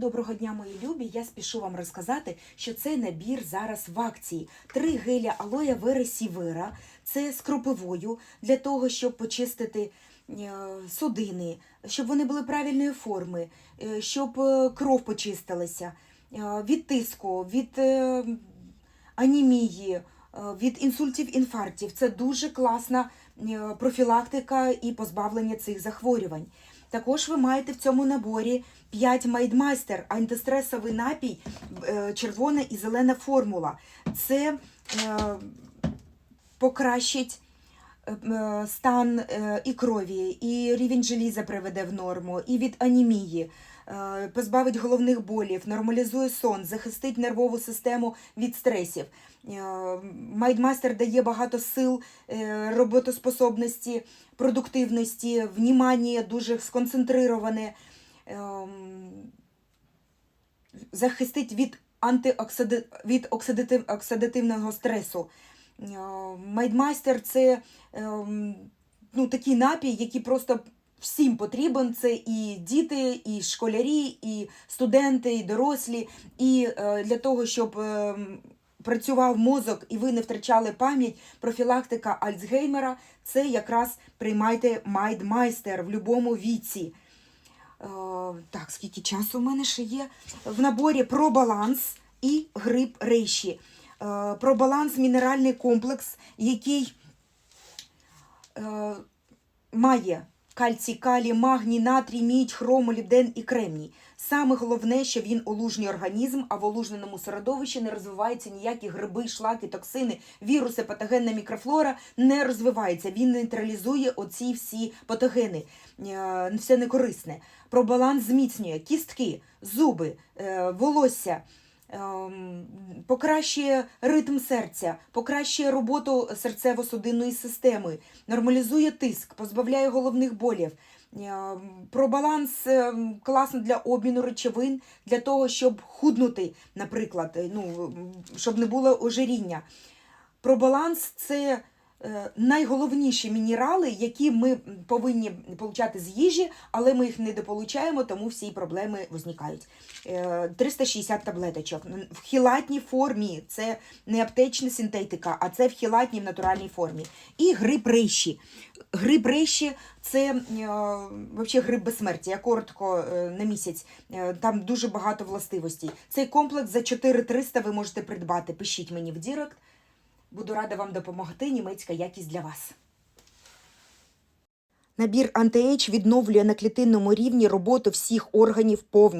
Доброго дня, мої любі! Я спішу вам розказати, що цей набір зараз в акції. Три геля алоя вера сівера. Це з кропивою для того, щоб почистити е, судини, щоб вони були правильної форми, е, щоб е, кров почистилася від тиску, від анемії, е, від інсультів, інфарктів. Це дуже класна профілактика і позбавлення цих захворювань. Також ви маєте в цьому наборі 5 Майдмайстер, антистресовий напій, е, червона і зелена формула. Це е, покращить стан е, і крові, і рівень желіза приведе в норму, і від анемії, е, позбавить головних болів, нормалізує сон, захистить нервову систему від стресів. Е, Майдмастер дає багато сил, е, роботоспособності, продуктивності, внімання дуже сконцентроване, ем, захистить від антиоксиди... від оксидативного стресу. Е, Майдмастер це ем, ну, такий напій, який просто всім потрібен. Це і діти, і школярі, і студенти, і дорослі. І е, для того, щоб ем, працював мозок і ви не втрачали пам'ять, профілактика Альцгеймера, це якраз приймайте Майдмайстер в будь-якому віці. Е, так, скільки часу в мене ще є? В наборі про баланс і гриб рейші. Е, про баланс мінеральний комплекс, який е, має кальцій, калій, магній, натрій, мідь, хром, молібден і кремній. Саме головне, що він олужнює організм, а в олужненому середовищі не розвиваються ніякі гриби, шлаки, токсини, віруси, патогенна мікрофлора не розвивається. Він нейтралізує оці всі патогени, е, все некорисне. Про баланс зміцнює кістки, зуби, волосся. Ем, Покращує ритм серця, покращує роботу серцево-судинної системи, нормалізує тиск, позбавляє головних болів. Е, Про баланс е, класно для обміну речовин, для того, щоб худнути, наприклад, ну, щоб не було ожиріння. Про баланс це найголовніші мінерали, які ми повинні получати з їжі, але ми їх не дополучаємо, тому всі проблеми визникають. Е, 360 таблеточок в хілатній формі. Це не аптечна синтетика, а це в хілатній в натуральній формі. І гриб рейші. Гриб рейші це е, взагалі гриб безсмертя. Я коротко е, на місяць. Е, там дуже багато властивостей. Цей комплекс за 4300 ви можете придбати. Пишіть мені в Дірект. Буду рада вам допомогти. Німецька якість для вас. Набір антиейдж відновлює на клітинному рівні роботу всіх органів повністю.